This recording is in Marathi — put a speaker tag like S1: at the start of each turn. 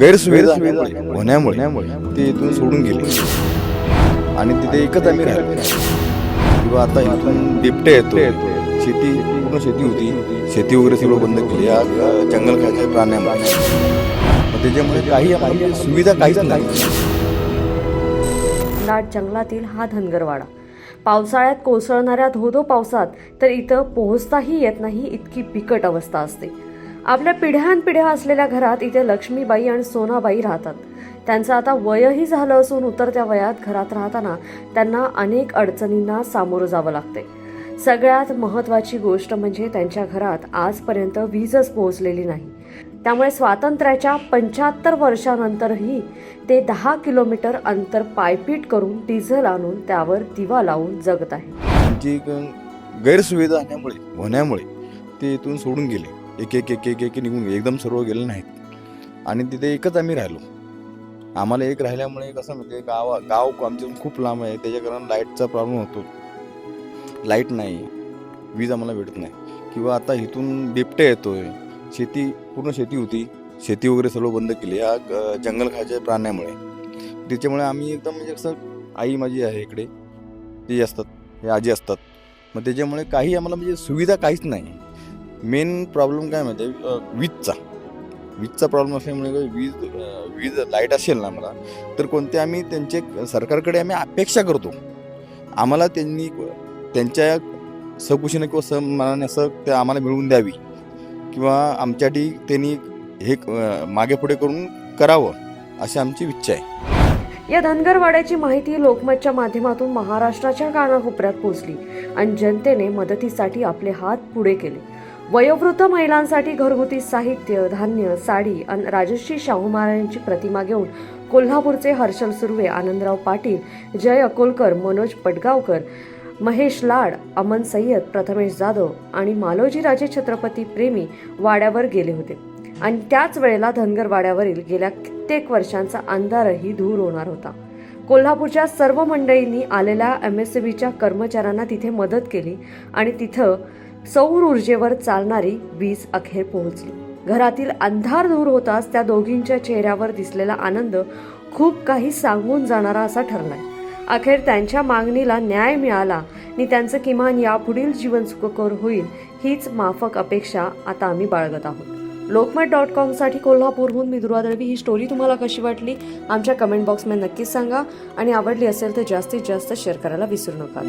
S1: गैरसुविधा होण्यामुळे ते इथून सोडून गेले. आणि तिथे एकच आम्ही राहिलो. किंवा आता इथून बिबटे येतो. शेती पूर्ण शेती होती. शेती वगैरे सगळं बंद केली. या जंगल खायच्या प्राण्यामुळे. त्याच्यामुळे काही आम्हाला सुविधा काहीच नाही.
S2: लाट जंगलातील हा धनगरवाडा. पावसाळ्यात कोसळणाऱ्या धोधो पावसात तर इथं पोहोचताही येत नाही इतकी बिकट अवस्था असते. आपल्या पिढ्यानपिढ्या असलेल्या घरात इथे लक्ष्मीबाई आणि सोनाबाई राहतात. त्यांचं आता वयही झालं असून उतरत्या वयात घरात राहताना त्यांना अनेक अडचणींना सामोरं जावं लागते सगळ्यात महत्त्वाची गोष्ट म्हणजे त्यांच्या घरात आजपर्यंत वीजच पोहोचलेली नाही. त्यामुळे स्वातंत्र्याच्या पंच्याहत्तर वर्षानंतरही ते दहा किलोमीटर अंतर पायपीट करून डिझेल आणून त्यावर दिवा लावून जगत आहे
S1: गैरसुविधा होण्यामुळे होण्यामुळे ते इथून सोडून गेले. एक एक एक एक एक निघून एकदम सर्व गेले नाहीत. आणि तिथे एकच आम्ही राहिलो. आम्हाला एक राहिल्यामुळे कसं म्हणजे गाव गाव आमच्यातून खूप लांब आहे. त्याच्या कारण लाईटचा प्रॉब्लेम होतो. लाइट नाही. वीज आम्हाला भेटत नाही. किंवा आता इथून बिबटे येतोय. शेती पूर्ण शेती होती. शेती वगैरे सर्व बंद केली या जंगल खायच्या प्राण्यामुळे. त्याच्यामुळे आम्ही एकदम म्हणजे कसं आई माझी आहे इकडे. ती असतात. हे आजी असतात. मग त्याच्यामुळे काही आम्हाला म्हणजे सुविधा काहीच नाही. मेन प्रॉब्लेम काय माहिती आहे? वीजचा. वीजचा प्रॉब्लेम असल्यामुळे वीज वीज लाइट असेल ना मला तर कोणते आम्ही त्यांचे सरकारकडे आम्ही अपेक्षा करतो. आम्हाला त्यांनी त्यांच्या सकुशीने किंवा सन्मानाने असं ते आम्हाला मिळवून द्यावी. किंवा आमच्यासाठी त्यांनी हे मागे पुढे करून करावं अशी आमची इच्छा आहे.
S2: या धनगरवाड्याची माहिती लोकमतच्या माध्यमातून महाराष्ट्राच्या कानाकोपऱ्यात पोहोचली आणि जनतेने मदतीसाठी आपले हात पुढे केले. वयोवृद्ध महिलांसाठी घरगुती साहित्य धान्य साडी आणि राजश्री शाहू महाराजांची प्रतिमा घेऊन कोल्हापूरचे हर्षल सुर्वे आनंदराव पाटील जय अकोलकर मनोज पटगावकर महेश लाड अमन सय्यद प्रथमेश जाधव आणि मालोजी राजे छत्रपती प्रेमी वाड्यावर गेले होते. आणि त्याच वेळेला धनगर वाड्यावरील गेल्या कित्येक वर्षांचा अंधारही दूर होणार होता. कोल्हापूरच्या सर्व मंडळींनी आलेल्या एम एस सी बीच्या कर्मचाऱ्यांना तिथे मदत केली आणि तिथं सौर ऊर्जेवर चालणारी वीज अखेर पोहोचली. घरातील अंधार दूर होताच त्या दोघींच्या चेहऱ्यावर दिसलेला आनंद खूप काही सांगून जाणारा असा ठरलाय. अखेर त्यांच्या मागणीला न्याय मिळाला आणि त्यांचं किमान यापुढील जीवन सुखकर होईल हीच माफक अपेक्षा आता आम्ही बाळगत आहोत. लोकमत डॉट कॉमसाठी कोल्हापूरहून मी दुर्वा दळवी. ही स्टोरी तुम्हाला कशी वाटली? आमच्या कमेंट बॉक्समध्ये नक्कीच सांगा आणि आवडली असेल तर जास्तीत जास्त शेअर करायला विसरू नका.